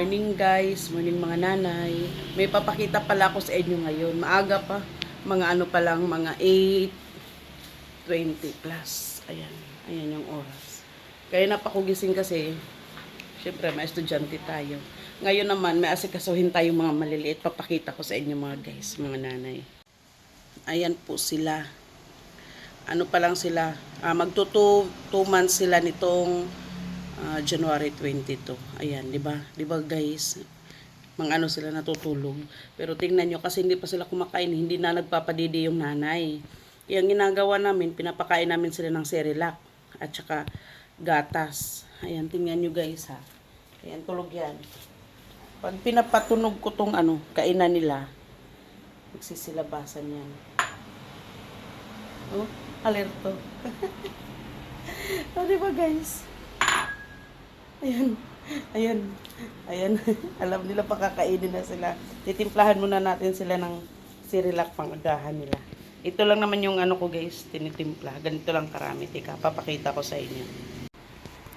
morning guys, morning mga nanay. May papakita pala ako sa inyo ngayon. Maaga pa, mga ano pa lang, mga 8.20 plus. Ayan, ayan yung oras. Kaya napakugising kasi, syempre may estudyante tayo. Ngayon naman, may asikasuhin tayong mga maliliit. Papakita ko sa inyo mga guys, mga nanay. Ayan po sila. Ano pa lang sila, ah, magto 2 months sila nitong ah, January 22. Ayan, 'di ba? 'Di ba guys? Mga ano sila natutulog. Pero tingnan nyo kasi hindi pa sila kumakain, hindi na nagpapadidi yung nanay. Ang ginagawa namin, pinapakain namin sila ng Cerelac at saka gatas. Ayan, tingnan nyo guys ha. Ayan, tulog yan. Pag pinapatunog ko tong ano, kainan nila, magsisilabasan yan. Oh, alerto. oh, di ba guys? Ayan. Ayan. Ayan. Alam nila pakakainin na sila. Titimplahan muna natin sila ng Cerelac pang agahan nila. Ito lang naman yung ano ko guys, tinitimpla. Ganito lang karami. Tika, papakita ko sa inyo.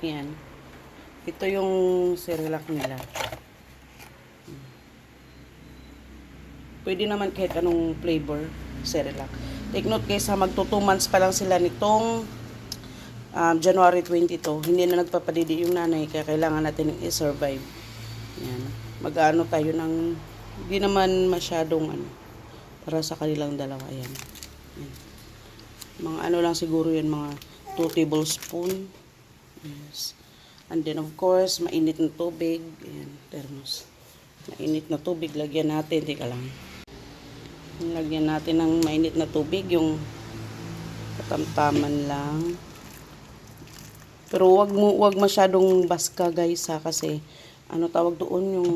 Ayan. Ito yung Cerelac nila. Pwede naman kahit anong flavor Cerelac. Take note guys ha, magto 2 months pa lang sila nitong um, January 22. Hindi na nagpapadidi yung nanay kaya kailangan natin i-survive. Yan. Mag-ano tayo ng hindi naman masyadong ano para sa kanilang dalawa. Ayan. Yan. Mga ano lang siguro yun, mga 2 tablespoon. Yes. And then of course, mainit na tubig. Ayan, thermos. Mainit na tubig, lagyan natin. Teka lang. Lagyan natin ng mainit na tubig, yung katamtaman lang. Pero wag mo wag masyadong baska guys ha kasi ano tawag doon yung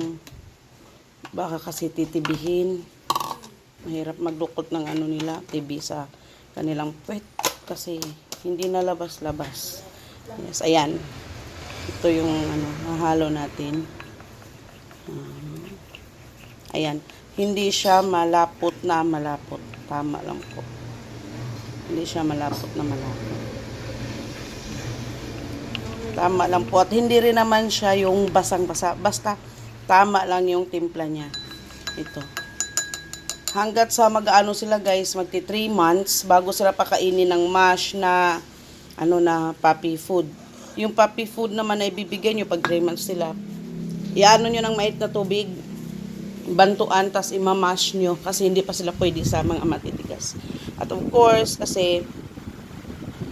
baka kasi titibihin. Mahirap magdukot ng ano nila, tibi sa kanilang puwet kasi hindi na labas-labas. Yes, ayan. Ito yung ano, mahalo natin. Um, ayan. Hindi siya malapot na malapot. Tama lang po. Hindi siya malapot na malapot. Tama lang po. At hindi rin naman siya yung basang-basa. Basta tama lang yung timpla niya. Ito. Hanggat sa mag-ano sila guys, magti 3 months bago sila pakainin ng mash na ano na puppy food. Yung puppy food naman ay bibigyan nyo pag 3 months sila. Iano nyo ng mait na tubig, bantuan, tas imamash nyo kasi hindi pa sila pwede sa mga matitigas. At of course, kasi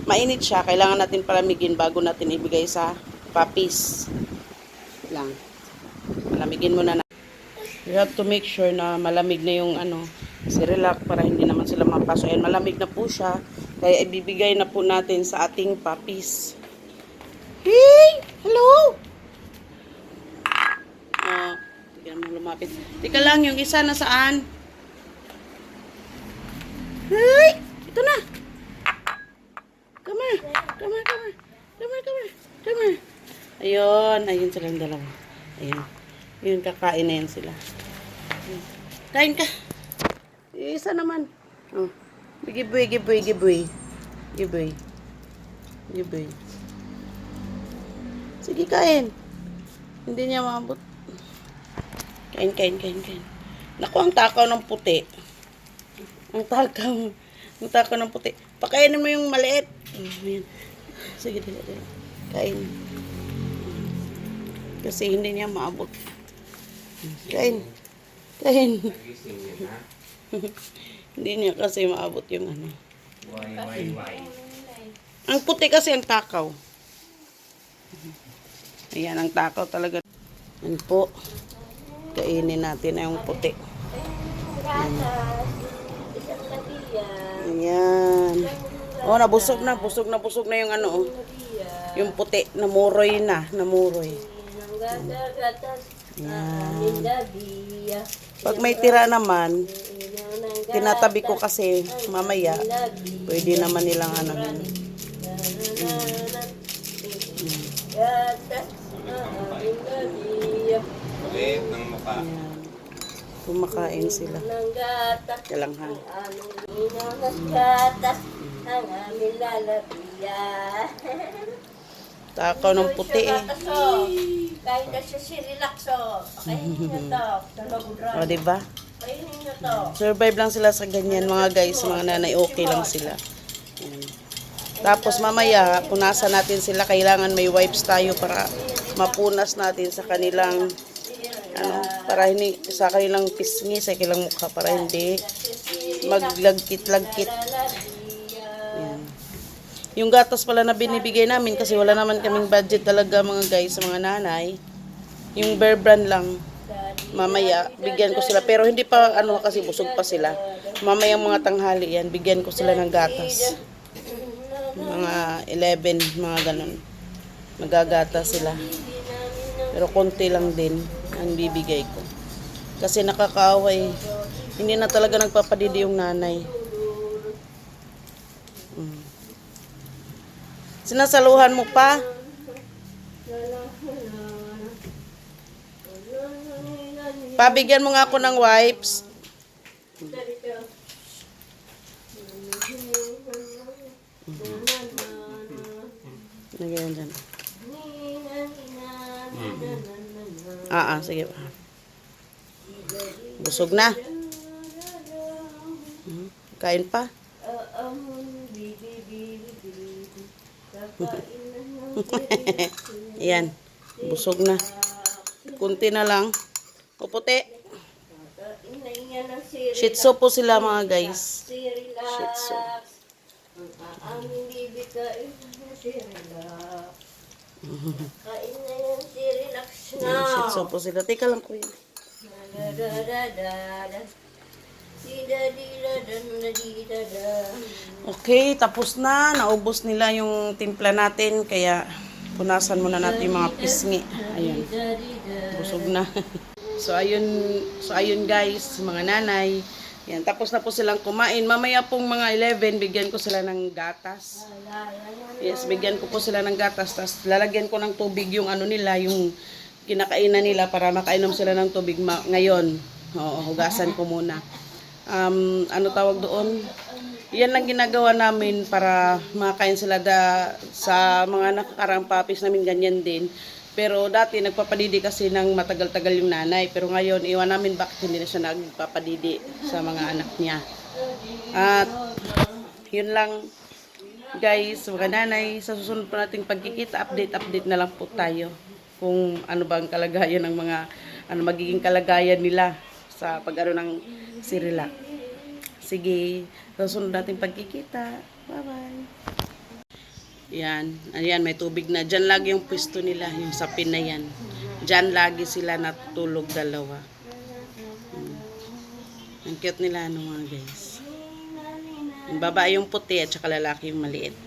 mainit siya, kailangan natin palamigin bago natin ibigay sa puppies. Lang. Malamigin muna na. You have to make sure na malamig na yung ano, Cerelac para hindi naman sila mapaso. Ayan, malamig na po siya. Kaya ibibigay na po natin sa ating puppies. Hey! Hello! Oh, tignan mo lumapit. Tika lang, yung isa na saan? Hey! Ito na! Here. Come here, come here. Come here, come here. Come here. Ayun. Ayun silang dalawa. Ayun. Yun, kakain na yan sila. Ayun. Kain ka. Isa naman. Oh. Giboy, giboy, giboy. Giboy. Giboy. Sige, kain. Hindi niya maabot. Kain, kain, kain, kain. Naku, ang takaw ng puti. Ang takaw. Ang takaw ng puti. Pakainin mo yung maliit. Ayan. Sige, dila, dila. Kain. Kasi hindi niya maabot. Kain. Kain. hindi niya kasi maabot yung ano. Why, why, why? Ang puti kasi ang takaw. Ayan, ang takaw talaga. Yan po. Kainin natin na yung puti. Ayan. Oh, nabusog na. Busog na busog na yung ano. oh. Yung puti. Namuroy na. Namuroy. Ayan. Pag may tira naman, tinatabi ko kasi mamaya, pwede naman nilang ano. Ulit ng mukha. Kumakain sila. Kalanghan. Takaw ng puti eh. Kahit kasi si relaxo. Kainin nyo to. Dalagudran. O, diba? Kainin nyo to. Survive lang sila sa ganyan mga guys, mga nanay, okay lang sila. Tapos mamaya, punasan natin sila, kailangan may wipes tayo para mapunas natin sa kanilang ano, para hindi sa kanilang pisngi sa kanilang mukha para hindi maglagkit-lagkit. Yung gatas pala na binibigay namin kasi wala naman kaming budget talaga mga guys, mga nanay. Yung Bear Brand lang. Mamaya, bigyan ko sila. Pero hindi pa, ano, kasi busog pa sila. Mamaya mga tanghali yan, bigyan ko sila ng gatas. Mga 11, mga ganun. Magagata sila. Pero konti lang din ang bibigay ko. Kasi nakakaaway. Hindi na talaga nagpapadidi yung nanay. Mm. Sinasaluhan mo pa? Pabigyan mo nga ako ng wipes. Lagyan dyan. Ah, ah, sige pa. Busog na. Hmm, Kain pa. Yan. Busog na. Kunti na lang. O puti. Shih Tzu po sila mga guys. Shih Tzu. Kain na. Kain yan si relax na. Shih Tzu po sila. Teka lang kuya. Da da da da da. Okay, tapos na. Naubos nila yung timpla natin. Kaya punasan muna natin yung mga pisngi. Da. Busog na. so ayun, so ayun guys, mga nanay. Yan, tapos na po silang kumain. Mamaya pong mga 11, bigyan ko sila ng gatas. Yes, bigyan ko po sila ng gatas. Tapos lalagyan ko ng tubig yung ano nila, yung kinakainan nila para makainom sila ng tubig ngayon. Oo, hugasan ko muna. Um, ano tawag doon? Yan lang ginagawa namin para makain sila da, sa mga nakakarang papis namin ganyan din. Pero dati nagpapadidi kasi ng matagal-tagal yung nanay. Pero ngayon, iwan namin bakit hindi na siya nagpapadidi sa mga anak niya. At yun lang guys, mga nanay, sa susunod po nating pagkikita, update-update na lang po tayo kung ano ba ang kalagayan ng mga, ano magiging kalagayan nila sa pag ano ng Sirila. Sige, sa nating pagkikita. Bye-bye. Yan, ayan, may tubig na. Diyan lagi yung pwesto nila, yung sapin na yan. Diyan lagi sila natutulog dalawa. Ang cute nila, ano mga guys. Yung babae yung puti at saka lalaki yung maliit.